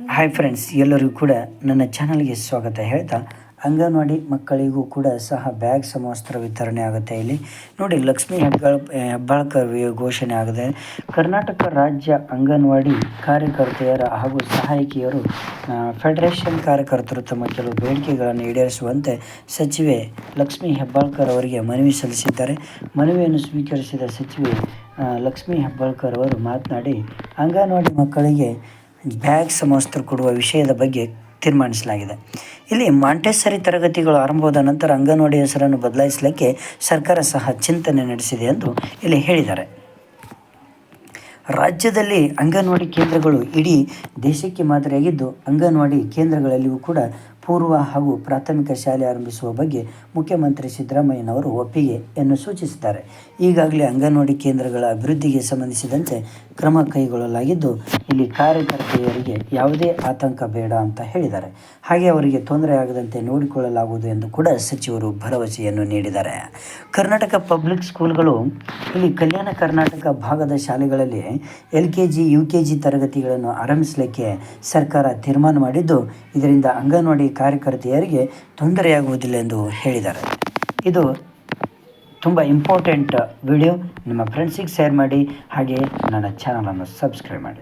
Hi friends ಎಲ್ಲರಿಗೂ ಕೂಡ ನನ್ನ ಚಾನಲ್ಗೆ ಸ್ವಾಗತ. ಹೇಳ್ತಾ, ಅಂಗನವಾಡಿ ಮಕ್ಕಳಿಗೂ ಕೂಡ ಸಹ ಬ್ಯಾಗ್ ಸಮವಸ್ತ್ರ ವಿತರಣೆ ಆಗುತ್ತೆ ಇಲ್ಲಿ. ನೋಡಿ, ಲಕ್ಷ್ಮೀ ಹೆಬ್ಬಾಳ್ ಹೆಬ್ಬಾಳ್ಕರ್ ಘೋಷಣೆ ಆಗಿದೆ. ಕರ್ನಾಟಕ ರಾಜ್ಯ ಅಂಗನವಾಡಿ ಕಾರ್ಯಕರ್ತೆಯರ ಹಾಗೂ ಸಹಾಯಕಿಯರು ಫೆಡರೇಷನ್ ಕಾರ್ಯಕರ್ತರು ತಮ್ಮ ಕೆಲವು ಬೇಡಿಕೆಗಳನ್ನು ಈಡೇರಿಸುವಂತೆ ಸಚಿವೆ ಲಕ್ಷ್ಮೀ ಹೆಬ್ಬಾಳ್ಕರ್ ಅವರಿಗೆ ಮನವಿ ಸಲ್ಲಿಸಿದ್ದಾರೆ. ಮನವಿಯನ್ನು ಸ್ವೀಕರಿಸಿದ ಸಚಿವೆ ಲಕ್ಷ್ಮೀ ಹೆಬ್ಬಾಳ್ಕರ್ ಅವರು ಮಾತನಾಡಿ, ಅಂಗನವಾಡಿ ಮಕ್ಕಳಿಗೆ ಬ್ಯಾಗ್ ಸಮವಸ್ತ್ರ ಕೊಡುವ ವಿಷಯದ ಬಗ್ಗೆ ತೀರ್ಮಾನಿಸಲಾಗಿದೆ. ಇಲ್ಲಿ ಮಾಂಟೆಸರಿ ತರಗತಿಗಳು ಆರಂಭವಾದ ನಂತರ ಅಂಗನವಾಡಿ ಹೆಸರನ್ನು ಬದಲಾಯಿಸಲಿಕ್ಕೆ ಸರ್ಕಾರ ಸಹ ಚಿಂತನೆ ನಡೆಸಿದೆ ಎಂದು ಇಲ್ಲಿ ಹೇಳಿದ್ದಾರೆ. ರಾಜ್ಯದಲ್ಲಿ ಅಂಗನವಾಡಿ ಕೇಂದ್ರಗಳು ಇಡೀ ದೇಶಕ್ಕೆ ಮಾದರಿಯಾಗಿದ್ದು ಅಂಗನವಾಡಿ ಕೇಂದ್ರಗಳಲ್ಲಿಯೂ ಕೂಡ ಪೂರ್ವ ಹಾಗೂ ಪ್ರಾಥಮಿಕ ಶಾಲೆ ಆರಂಭಿಸುವ ಬಗ್ಗೆ ಮುಖ್ಯಮಂತ್ರಿ ಸಿದ್ದರಾಮಯ್ಯನವರು ಒಪ್ಪಿಗೆಯನ್ನು ಸೂಚಿಸಿದ್ದಾರೆ. ಈಗಾಗಲೇ ಅಂಗನವಾಡಿ ಕೇಂದ್ರಗಳ ಅಭಿವೃದ್ಧಿಗೆ ಸಂಬಂಧಿಸಿದಂತೆ ಕ್ರಮ ಕೈಗೊಳ್ಳಲಾಗಿದ್ದು, ಇಲ್ಲಿ ಕಾರ್ಯಕರ್ತೆಯರಿಗೆ ಯಾವುದೇ ಆತಂಕ ಬೇಡ ಅಂತ ಹೇಳಿದ್ದಾರೆ. ಹಾಗೆ ಅವರಿಗೆ ತೊಂದರೆ ಆಗದಂತೆ ನೋಡಿಕೊಳ್ಳಲಾಗುವುದು ಎಂದು ಕೂಡ ಸಚಿವರು ಭರವಸೆಯನ್ನು ನೀಡಿದ್ದಾರೆ. ಕರ್ನಾಟಕ ಪಬ್ಲಿಕ್ ಸ್ಕೂಲ್ಗಳು, ಇಲ್ಲಿ ಕಲ್ಯಾಣ ಕರ್ನಾಟಕ ಭಾಗದ ಶಾಲೆಗಳಲ್ಲಿ L K G, U K G ತರಗತಿಗಳನ್ನು ಆರಂಭಿಸಲಿಕ್ಕೆ ಸರ್ಕಾರ ತೀರ್ಮಾನ ಮಾಡಿದ್ದು, ಇದರಿಂದ ಅಂಗನವಾಡಿ ಕಾರ್ಯಕರ್ತೆಯರಿಗೆ ತೊಂದರೆಯಾಗುವುದಿಲ್ಲ ಎಂದು ಹೇಳಿದ್ದಾರೆ. ಇದು ತುಂಬ ಇಂಪಾರ್ಟೆಂಟ್ ವಿಡಿಯೋ ನಿಮ್ಮ ಫ್ರೆಂಡ್ಸಿಗೆ ಶೇರ್ ಮಾಡಿ, ಹಾಗೆ ನನ್ನ ಚಾನಲನ್ನು ಸಬ್ಸ್ಕ್ರೈಬ್ ಮಾಡಿ.